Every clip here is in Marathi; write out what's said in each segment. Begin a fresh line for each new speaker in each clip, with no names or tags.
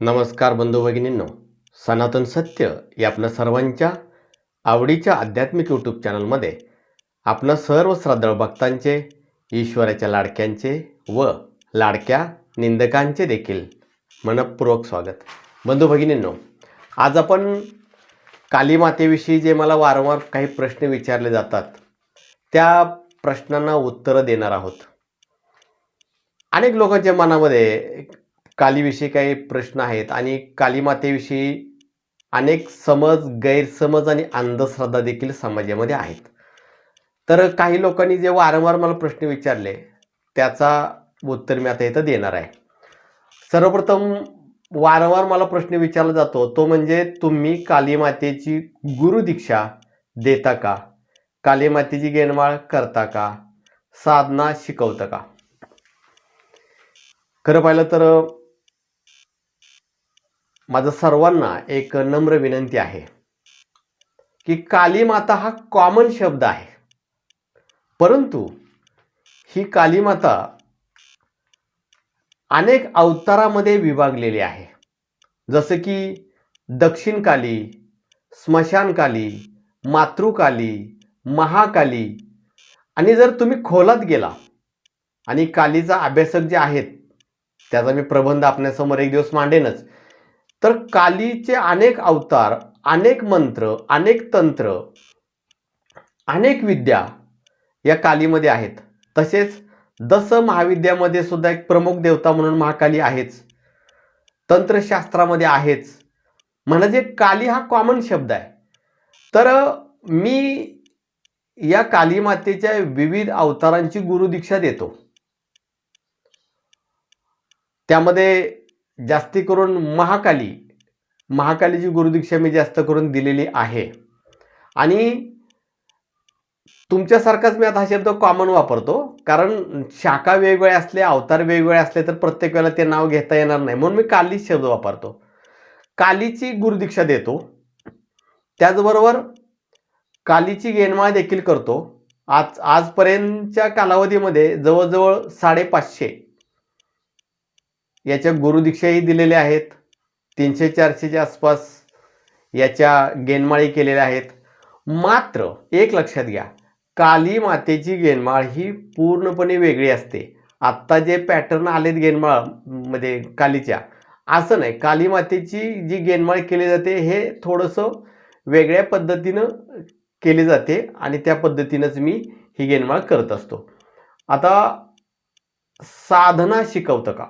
नमस्कार बंधू भगिनींनो. सनातन सत्य या आपल्या सर्वांच्या आवडीच्या आध्यात्मिक यूट्यूब चॅनलमध्ये आपलं सर्व श्रद्धाळू भक्तांचे ईश्वराच्या लाडक्यांचे व लाडक्या निंदकांचे देखील मनपूर्वक स्वागत. बंधू भगिनींनो आज आपण कालीमातेविषयी जे मला वारंवार काही प्रश्न विचारले जातात त्या प्रश्नांना उत्तरं देणार आहोत. अनेक लोकांच्या मनामध्ये कालीविषयी काही प्रश्न आहेत आणि कालीमातेविषयी अनेक समज गैरसमज आणि अंधश्रद्धा देखील समाजामध्ये आहेत. तर काही लोकांनी जे वारंवार मला प्रश्न विचारले त्याचा उत्तर मी आता इथं देणार आहे. सर्वप्रथम वारंवार मला प्रश्न विचारला जातो तो म्हणजे तुम्ही कालीमातेची गुरुदीक्षा देता का? कालीमातेची गेनमाळ करता का? साधना शिकवता का? खरं पाहिलं तर माझं सर्वांना एक नम्र विनंती आहे की काली माता हा कॉमन शब्द आहे. परंतु ही काली माता अनेक अवतारामध्ये विभागलेली आहे. जसं की दक्षिणकाली स्मशानकाली मातृकाली महाकाली आणि जर तुम्ही खोलात गेला आणि कालीचा अभ्यासक जे आहेत त्याचा मी प्रबंध आपल्यासमोर एक दिवस मांडेनच. तर कालीचे अनेक अवतार अनेक मंत्र अनेक तंत्र अनेक विद्या या कालीमध्ये आहेत. तसेच दस महाविद्यामध्ये सुद्धा एक प्रमुख देवता म्हणून महाकाली आहेच. तंत्रशास्त्रामध्ये आहेच. म्हणजे काली हा कॉमन शब्द आहे. तर मी या काली मातेच्या विविध अवतारांची गुरुदीक्षा देतो. त्यामध्ये जास्ती करून महाकाली महाकालीची गुरुदीक्षा मी जास्त करून दिलेली आहे. आणि तुमच्यासारखाच मी आता हा शब्द कॉमन वापरतो कारण शाखा वेगवेगळ्या असले अवतार वेगवेगळे असले तर प्रत्येक वेळेला ते नाव घेता येणार नाही. म्हणून मी कालीच शब्द वापरतो. कालीची गुरुदीक्षा देतो. त्याचबरोबर कालीची गेनमाळ देखील करतो. आज आजपर्यंतच्या कालावधीमध्ये जवळजवळ साडेपाचशे याच्या गुरुदीक्षाही दिलेल्या आहेत. तीनशे चारशेच्या आसपास याच्या गेनमाळी केलेल्या आहेत. मात्र एक लक्षात घ्या काली मातेची गेनमाळ ही पूर्णपणे वेगळी असते. आत्ता जे पॅटर्न आलेत गेनमाळमध्ये कालीच्या असं नाही. काली मातेची जी गेनमाळ केली जाते हे थोडंसं वेगळ्या पद्धतीनं केली जाते आणि त्या पद्धतीनंच मी ही गेनमाळ करत असतो. आता साधना शिकवतं का?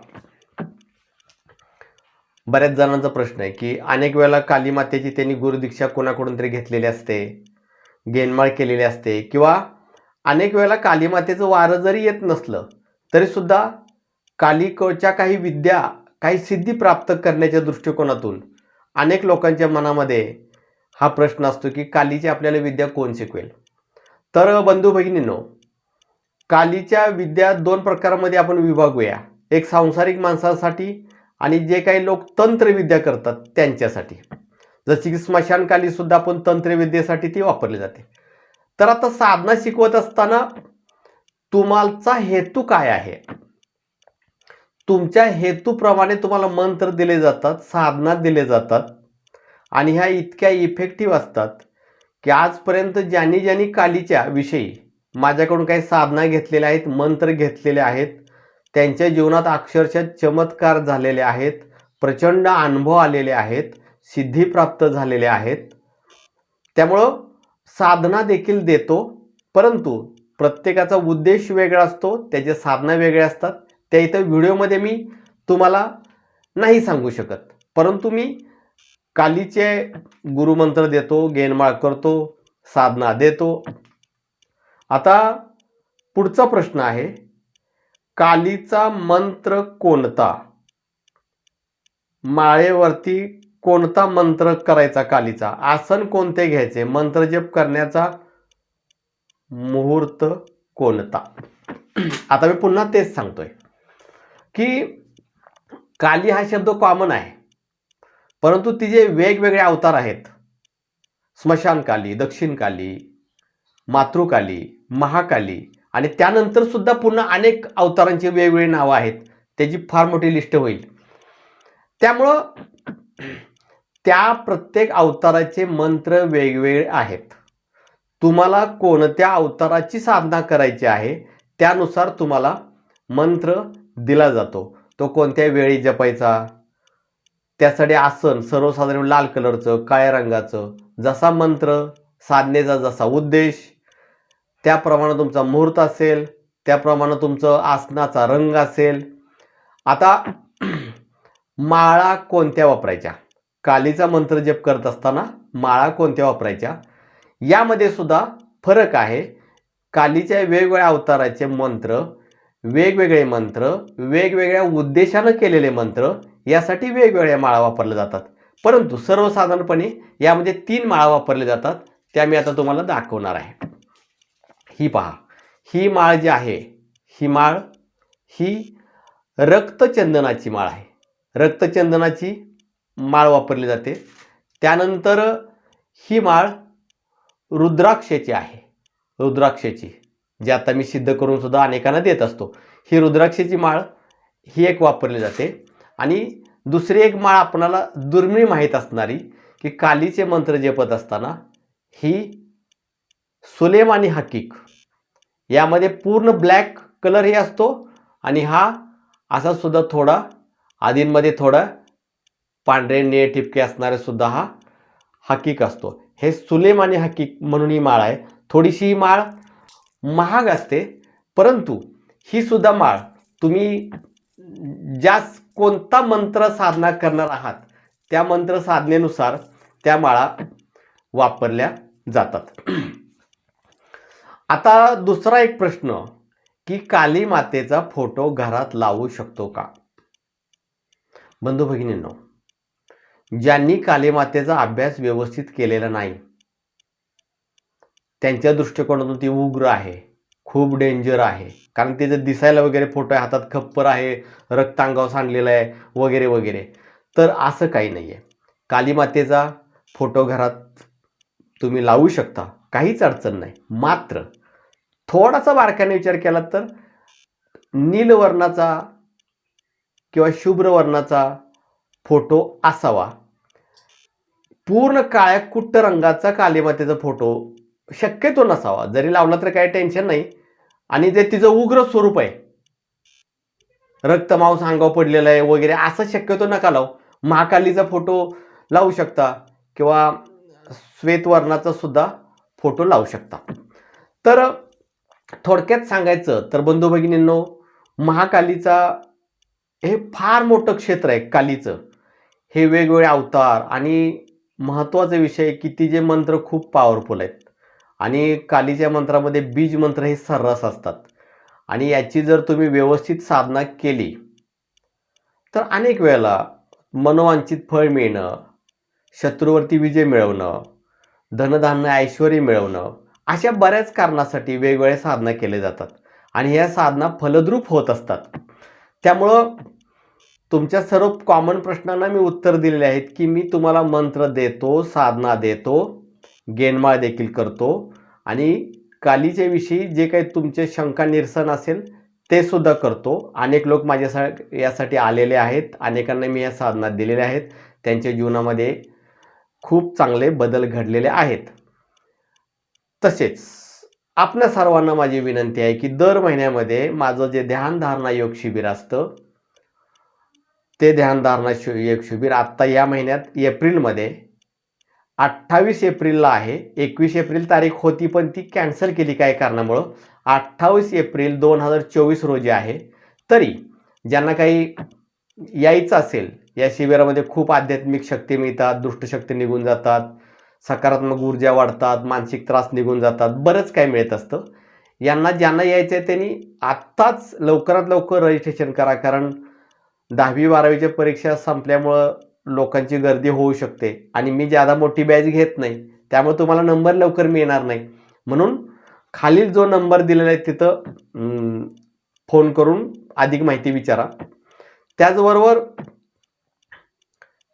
बऱ्याच जणांचा प्रश्न आहे की अनेक वेळेला काली मातेची त्यांनी गुरुदीक्षा कोणाकडून तरी घेतलेली असते गेनमाळ केलेली असते किंवा अनेक वेळेला काली मातेचं वारं जरी येत नसलं तरीसुद्धा सुद्धा काही विद्या काही सिद्धी प्राप्त करण्याच्या दृष्टिकोनातून अनेक लोकांच्या मनामध्ये हा प्रश्न असतो की कालीची आपल्याला विद्या कोण शिकवेल? तर बंधू भगिनींनो कालीच्या विद्या दोन प्रकारामध्ये आपण विभागूया. एक सांसारिक माणसासाठी आणि जे काही लोक तंत्रविद्या करतात त्यांच्यासाठी. जशी की स्मशानकाली सुद्धा आपण तंत्रविद्येसाठी ती वापरली जाते. तर आता साधना शिकवत असताना तुम्हाचा हेतू काय आहे? तुमच्या हेतूप्रमाणे तुम्हाला मंत्र दिले जातात साधना दिले जातात आणि ह्या इतक्या इफेक्टिव्ह असतात की आजपर्यंत ज्यांनी ज्यांनी कालीच्या विषयी माझ्याकडून काही साधना घेतलेल्या आहेत मंत्र घेतलेले आहेत त्यांच्या जीवनात अक्षरशः चमत्कार झालेले आहेत प्रचंड अनुभव आलेले आहेत सिद्धी प्राप्त झालेल्या आहेत. त्यामुळं साधना देखील देतो परंतु प्रत्येकाचा उद्देश वेगळा असतो त्याचे साधना वेगळ्या असतात. त्या इथं व्हिडिओमध्ये मी तुम्हाला नाही सांगू शकत परंतु मी कालीचे गुरुमंत्र देतो गेनमाळ करतो साधना देतो. आता पुढचा प्रश्न आहे कालीचा मंत्र कोणता? माळेवरती कोणता मंत्र करायचा कालीचा? आसन कोणते घ्यायचे? मंत्र जप करण्याचा मुहूर्त कोणता? आता मी पुन्हा तेच सांगतोय. की काली हा शब्द कॉमन आहे. परंतु तिचे वेगवेगळे अवतार आहेत. स्मशानकाली दक्षिणकाली मातृकाली महाकाली आणि त्यानंतर सुद्धा पुन्हा अनेक अवतारांची वेगवेगळी नावं आहेत. त्याची फार मोठी लिस्ट होईल. त्यामुळं त्या प्रत्येक अवताराचे मंत्र वेगवेगळे आहेत. तुम्हाला कोणत्या अवताराची साधना करायची आहे त्यानुसार तुम्हाला मंत्र दिला जातो. तो कोणत्या वेळी जपायचा? त्यासाठी आसन सर्वसाधारण लाल कलरचं काळ्या रंगाचं जसा मंत्र साधनेचा जसा उद्देश त्याप्रमाणे तुमचा मुहूर्त असेल त्याप्रमाणे तुमचं आसनाचा रंग असेल. आता माळा कोणत्या वापरायच्या? कालीचा मंत्र जप करत असताना माळा कोणत्या वापरायच्या? यामध्ये सुद्धा फरक आहे. कालीच्या वेगवेगळ्या अवताराचे मंत्र वेगवेगळे मंत्र वेगवेगळ्या उद्देशानं केलेले मंत्र यासाठी वेगवेगळ्या माळा वापरल्या जातात. परंतु सर्वसाधारणपणे यामध्ये तीन माळा वापरल्या जातात. त्या मी आता तुम्हाला दाखवणार आहे. ही पहा. ही माळ जी आहे ही माळ ही रक्तचंदनाची माळ आहे. रक्तचंदनाची माळ वापरली जाते. त्यानंतर ही माळ रुद्राक्षाची आहे. रुद्राक्षाची जी आता मी सिद्ध करून सुद्धा अनेकांना देत असतो. ही रुद्राक्षाची माळ ही एक वापरली जाते. आणि दुसरी एक माळ आपणाला दुर्मिळ माहीत असणारी की कालीचे मंत्र जपत असताना ही सुलेमानी हकीक. यामध्ये पूर्ण ब्लॅक कलरही असतो आणि हा असा सुद्धा थोडा आदींमध्ये थोडा पांढरे निळे ठिपके असणारे सुद्धा हा हकीक असतो. हे सुलेमानी हकीक म्हणून ही माळ आहे. थोडीशी ही माळ महाग असते परंतु ही सुद्धा माळ तुम्ही ज्या कोणता मंत्र साधना करणार आहात त्या मंत्र साधनेनुसार त्या माळा वापरल्या जातात. आता दुसरा एक प्रश्न की काली मातेचा फोटो घरात लावू शकतो का? बंधू भगिनींनो ज्यांनी काली मातेचा अभ्यास व्यवस्थित केलेला नाही त्यांच्या दृष्टिकोनातून ती उग्र आहे खूप डेंजर आहे. कारण ते दिसायला वगैरे फोटो आहे हातात खप्पर आहे रक्तांगावर सांडलेला आहे वगैरे वगैरे. तर असं काही नाही आहे काली मातेचा फोटो घरात तुम्ही लावू शकता. काहीच अडचण नाही. मात्र थोडासा बारकाने विचार केला तर नीलवर्णाचा किंवा शुभ्र वर्णाचा फोटो असावा. पूर्ण काळ्या कुट्ट रंगाचा कालीमातेचा फोटो शक्यतो नसावा. जरी लावला तर काही टेन्शन नाही. आणि जे तिचं उग्र स्वरूप आहे रक्तमांस अंगाव पडलेलं आहे वगैरे असं शक्यतो नका लावू. महाकालीचा फोटो लावू शकता किंवा श्वेतवर्णाचा सुद्धा फोटो लावू शकता. तर थोडक्यात सांगायचं तर बंधू भगिनींनो महाकालीचा हे फार मोठं क्षेत्र आहे कालीचं. हे वेगवेगळे अवतार आणि महत्त्वाचा विषय की ती जे मंत्र खूप पॉवरफुल आहेत. आणि कालीच्या मंत्रामध्ये बीज मंत्र हे सर्रास असतात. आणि याची जर तुम्ही व्यवस्थित साधना केली तर अनेक वेळेला मनोवांछित फळ मिळणं शत्रूवरती विजय मिळवणं धनधान्य ऐश्वर मिळवणं अशा बऱ्याच कारणासाठी वेगवेगळ्या साधना केल्या जातात. आणि ह्या साधना फलद्रूप होत असतात. त्यामुळं तुमच्या सर्व कॉमन प्रश्नांना मी उत्तर दिलेले आहेत की मी तुम्हाला मंत्र देतो साधना देतो गेनमाळ देखील करतो. आणि कालीच्याविषयी जे काही तुमचे शंका निरसन असेल ते सुद्धा करतो. अनेक लोक माझ्यासा यासाठी आलेले आहेत. अनेकांना मी या साधना दिलेल्या आहेत. त्यांच्या जीवनामध्ये खूप चांगले बदल घडलेले आहेत. तसेच आपल्या सर्वांना माझी विनंती आहे की दर महिन्यामध्ये माझं जे ध्यानधारणा योग शिबिर असतं ते ध्यानधारणा शि योग शिबिर आत्ता या महिन्यात एप्रिलमध्ये अठ्ठावीस एप्रिलला आहे. एकवीस एप्रिल तारीख होती पण ती कॅन्सल केली काय कारणामुळं? अठ्ठावीस एप्रिल दोन हजार चोवीस रोजी आहे. तरी ज्यांना काही यायचं असेल या शिबिरामध्ये खूप आध्यात्मिक शक्ती मिळतात दुष्टशक्ती निघून जातात सकारात्मक ऊर्जा वाढतात मानसिक त्रास निघून जातात बरंच काय मिळत असतं. यांना ज्यांना यायचं आहे त्यांनी आत्ताच लवकरात लवकर रजिस्ट्रेशन करा कारण दहावी बारावीच्या परीक्षा संपल्यामुळं लोकांची गर्दी होऊ शकते आणि मी ज्यादा मोठी बॅच घेत नाही त्यामुळे तुम्हाला नंबर लवकर मिळणार नाही. म्हणून खालील जो नंबर दिलेला आहे तिथं फोन करून अधिक माहिती विचारा. त्याचबरोबर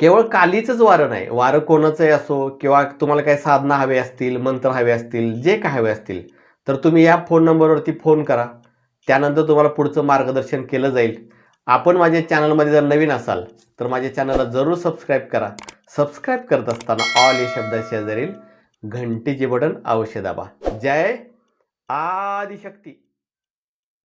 केवळ कालीचंच वारं नाही वारं कोणाचंही असो किंवा तुम्हाला काही साधना हवे असतील मंत्र हवे असतील जे काय हवे असतील तर तुम्ही या फोन नंबरवरती फोन करा. त्यानंतर तुम्हाला पुढचं मार्गदर्शन केलं जाईल. आपण माझ्या चॅनलमध्ये जर नवीन असाल तर माझ्या चॅनलला जरूर सबस्क्राईब करा. सबस्क्राईब करत असताना ऑल या शब्दाशेजारील घंटीचे बटन अवश्य दाबा. जय आदिशक्ती.